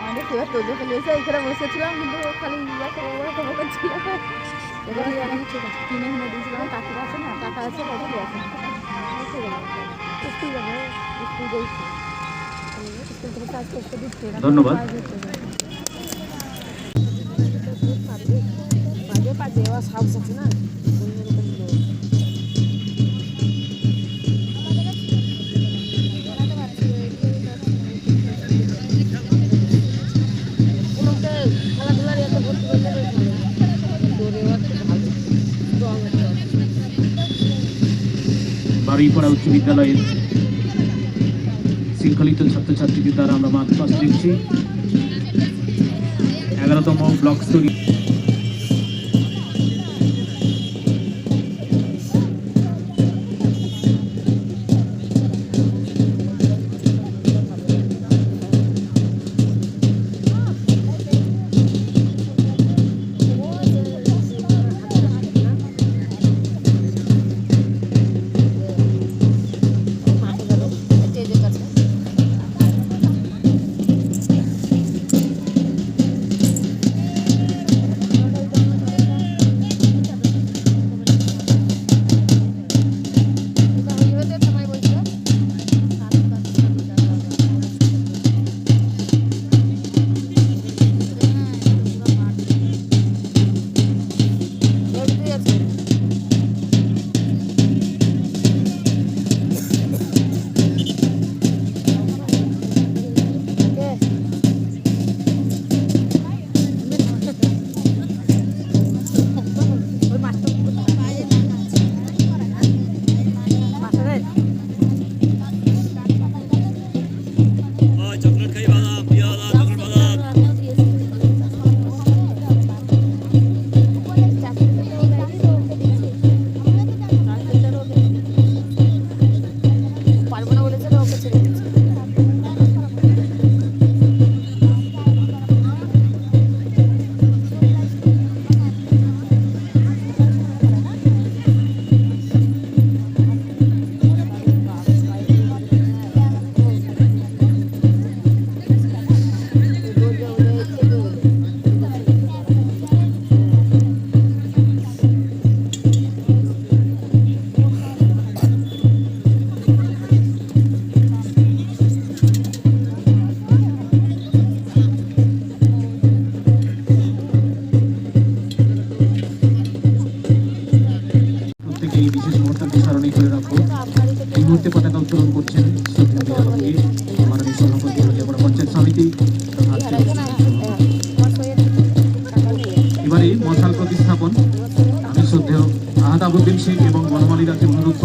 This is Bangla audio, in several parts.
আমাদের ফেভার তোজো ফেলে এসে এখানে বসেছিলাম কিন্তু খালি ইয়া করছিল। এবারে কিনে কিনে দিয়েছিলাম কাকিরা আছে না কাকা আছে কত আছে। স্কুল যাবে স্কুল গেছি স্কুল থেকে কাজ করতে দিচ্ছে ধন্যবাদ। পাজে পাজে এবার সাউস আছে না? বারুইপাড়া উচ্চ বিদ্যালয়ের শৃঙ্খলিত ছাত্রছাত্রীদের দ্বারা আমরা মাঠ পাস দেখছি এগারোতম ব্লক স্তরীয়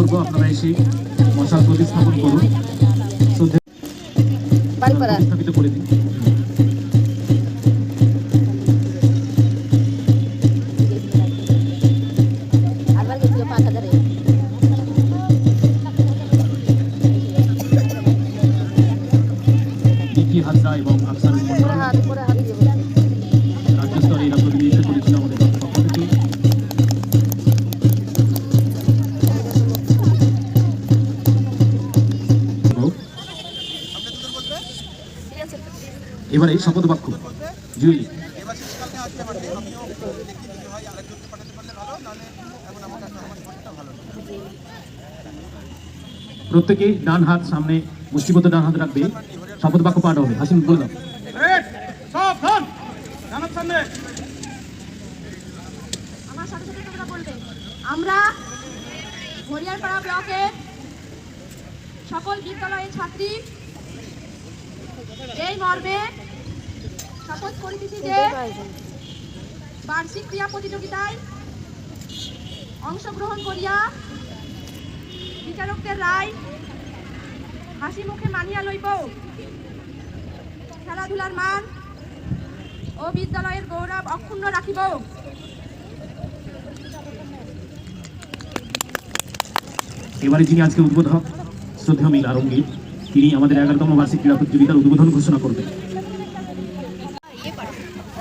করব আপনারা এসে মশাল প্রতিস্থাপন করুন। এবারে শপথ বাক্য জুয়েলি প্রত্যেকে ডান হাত সামনে মুষ্টিবদ্ধ ডান হাত রাখবে। শপথ বাক্য পাঠ হবে। হাসিন বলে দাও। আমার সাথে সাথে তোমরা আমরা হরিয়ারপাড়া ব্লকের সকল বিদ্যালয়ের ছাত্রী এই মর্মে শপথ করিতেছি যে বার্ষিক ক্রীড়া প্রতিযোগিতায় অংশগ্রহণ করিয়া বিচারকদের রায় হাসি মুখে মানিয়া লইব। খেলাধুলার মান ও বিদ্যালয়ের গৌরব অক্ষুণ্ণ রাখিব। এবারে যিনি আজকে উদ্বোধক শ্রদ্ধেয় মিল আরঙ্গি তিনি আমাদের এগারোতম বার্ষিক ক্রীড়া প্রতিযোগিতার উদ্বোধন ঘোষণা করবেন।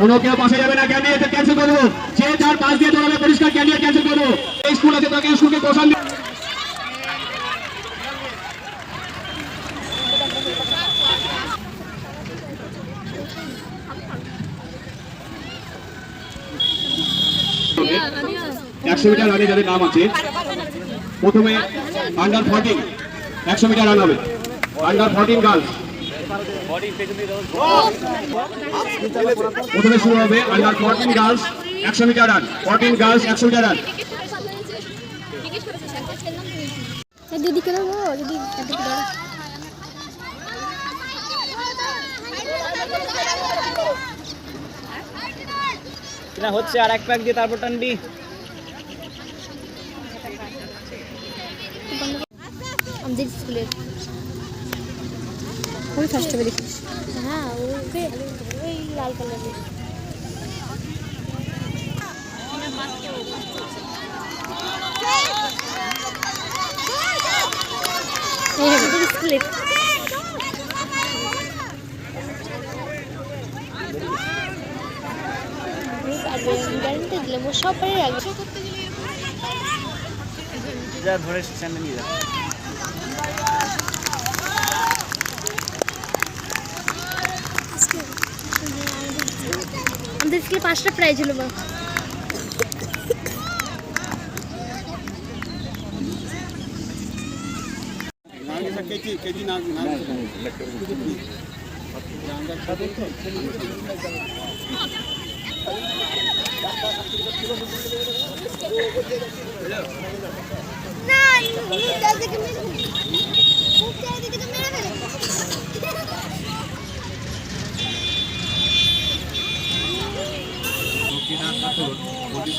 কোনো কেউ পাশে যাবে না ক্যান্সেল পাশ দিয়ে পরিষ্কার ক্যান্ডিডেট ক্যান্সেল এই স্কুল আছে, তাকে স্কুলকে একশো মিটার রানে যাদের নাম আছে, প্রথমে আন্ডার ফর্টিন একশো মিটার রান হবে। আন্ডার ফোরটিন গার্লস প্রথমে শুরু হবে আন্ডার ফোরটিন গার্লস একশো মিটার রান ফোরটিন গার্লস একশো মিটার রান দিদিকে দেবো দিদি না হচ্ছে আর এক প্যাক দিয়ে তারপর টানবি আমাদের স্কুলের ওই ফার্স্ট হবে দেখি। হ্যাঁ ওই ওই লাল কালারের গ্যারান্টি দিলাম সবাই আগে যা ধরে স্ট্যান্ডে নিয়ে যা। স্কুলে পাঁচটা প্রাইজ হলো মা।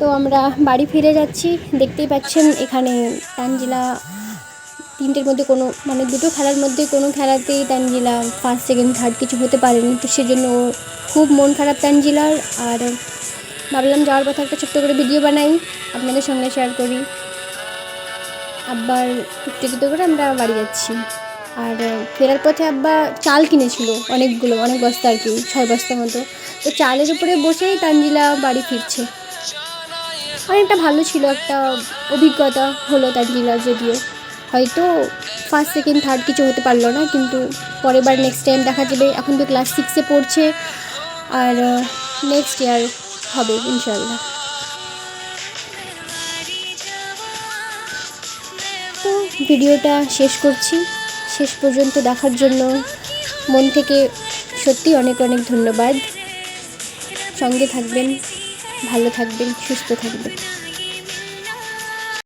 তো আমরা বাড়ি ফিরে যাচ্ছি। দেখতেই পাচ্ছেন এখানে তানজিলা তিনটের মধ্যে কোনো মানে দুটো খেলার মধ্যে কোনো খেলাতেই তানজিলা ফার্স্ট সেকেন্ড থার্ড কিছু হতে পারেনি। তো সেজন্য খুব মন খারাপ তানজিলার। আর ভাবলাম যাওয়ার পথে একটা ছোট্ট করে ভিডিও বানাই, আপনাদের সঙ্গে শেয়ার করি। আব্বার টিকিট করে আমরা বাড়ি যাচ্ছি। আর ফেরার পথে আব্বা চাল কিনেছিল অনেকগুলো, অনেক বস্তা আর কি, ছয় বস্তা মতো। তো চালের উপরে বসেই তানজিলা বাড়ি ফিরছে। অনেকটা ভালো ছিল একটা অভিজ্ঞতা হলো তার তানজিলার যদিও। হয়তো ফার্স্ট সেকেন্ড থার্ড কিছু হতে পারল না, কিন্তু পরের বার নেক্সট টাইম দেখা যাবে। এখন তো ক্লাস সিক্সে পড়ছে, আর নেক্সট ইয়ার হবে ইনশাল্লাহ তো ভিডিওটা শেষ করছি। শেষ পর্যন্ত দেখার জন্য মন থেকে সত্যি অনেক অনেক ধন্যবাদ। সঙ্গে থাকবেন, ভালো থাকবেন, সুস্থ থাকবেন।